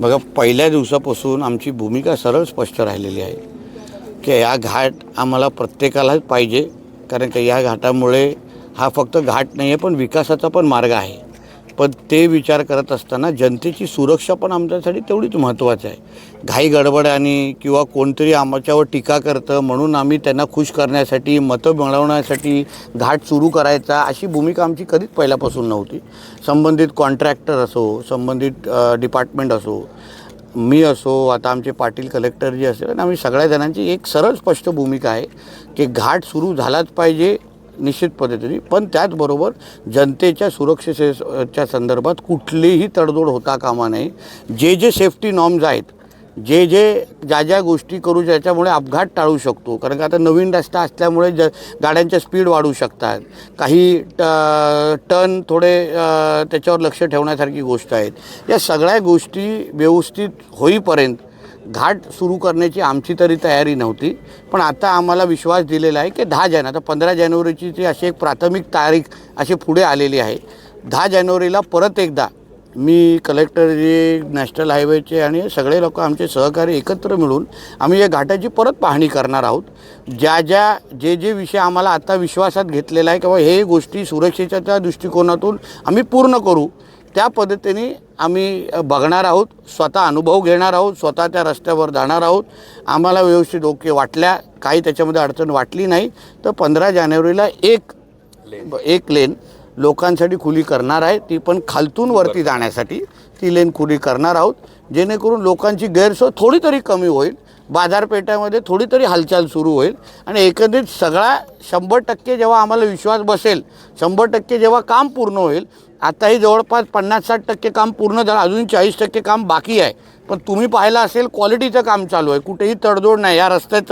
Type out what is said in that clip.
बघा पहिल्या दिवसापासून आमची भूमिका सरळ स्पष्ट राहिलेली आहे की या घाट आम्हाला प्रत्येकालाच पाहिजे. कारण का या घाटामुळे हा फक्त घाट नाही आहे पण विकासाचा पण मार्ग आहे. पण ते विचार करत असताना जनतेची सुरक्षा पण आमच्यासाठी तेवढीच महत्त्वाची आहे. घाई गडबड आणि किंवा कोणतरी आमच्यावर टीका करतं म्हणून आम्ही त्यांना खुश करण्यासाठी मतं मिळवण्यासाठी घाट सुरू करायचा अशी भूमिका आमची कधीच पहिल्यापासून नव्हती. संबंधित कॉन्ट्रॅक्टर असो संबंधित डिपार्टमेंट असो मी असो आता आमचे पाटील कलेक्टर जे असेल आणि आम्ही सगळ्या जणांची एक सरळ स्पष्ट भूमिका आहे की घाट सुरू झालाच पाहिजे निश्चित पद्धतीने. पण त्याचबरोबर जनतेच्या सुरक्षेच्या संदर्भात कुठलीही तडजोड होता कामा नये. जे जे सेफ्टी नॉर्म्स आहेत जे जे ज्या ज्या गोष्टी करू ज्याच्यामुळे अपघात टाळू शकतो कारण का आता नवीन रस्ता असल्यामुळे ज गाड्यांच्या स्पीड वाढू शकतात. काही ट टर्न थोडे त्याच्यावर लक्ष ठेवण्यासारखी गोष्ट आहेत. या सगळ्या गोष्टी व्यवस्थित होईपर्यंत घाट सुरू करण्याची आमची तरी तयारी नव्हती. पण आता आम्हाला विश्वास दिलेला आहे की दहा जान आता पंधरा जानेवारीची ती अशी एक प्राथमिक तारीख अशी पुढे आलेली आहे. दहा जानेवारीला परत एकदा मी कलेक्टर जे नॅशनल हायवेचे आणि सगळे लोक आमचे सहकारी एकत्र मिळून आम्ही या घाटाची परत पाहणी करणार आहोत. ज्या ज्या जे जे विषय आम्हाला आता विश्वासात घेतलेला आहे किंवा हे गोष्टी सुरक्षेच्या दृष्टिकोनातून आम्ही पूर्ण करू त्या पद्धतीने आम्ही बघणार आहोत स्वतः अनुभव घेणार आहोत स्वतः त्या रस्त्यावर जाणार आहोत. आम्हाला व्यवस्थित ओके वाटल्या काही त्याच्यामध्ये अडचण वाटली नाही. तर पंधरा जानेवारीला एक एक लेन लोकांसाठी खुली करणार आहे. ती पण खालतून वरती जाण्यासाठी ती लेन खुली करणार आहोत. जेणेकरून लोकांची गैरसोय थोडी तरी कमी होईल. बाजारपेठामध्ये थोडी तरी हालचाल सुरू होईल. आणि एकंदरीत सगळा शंभर टक्के जेव्हा आम्हाला विश्वास बसेल शंभर टक्के जेव्हा काम पूर्ण होईल आताही जवळपास पन्नास साठ टक्के काम पूर्ण झालं अजून चाळीस टक्के काम बाकी आहे. पण तुम्ही पाहिलं असेल क्वालिटीचं काम चालू आहे. कुठेही तडजोड नाही. या रस्त्याचं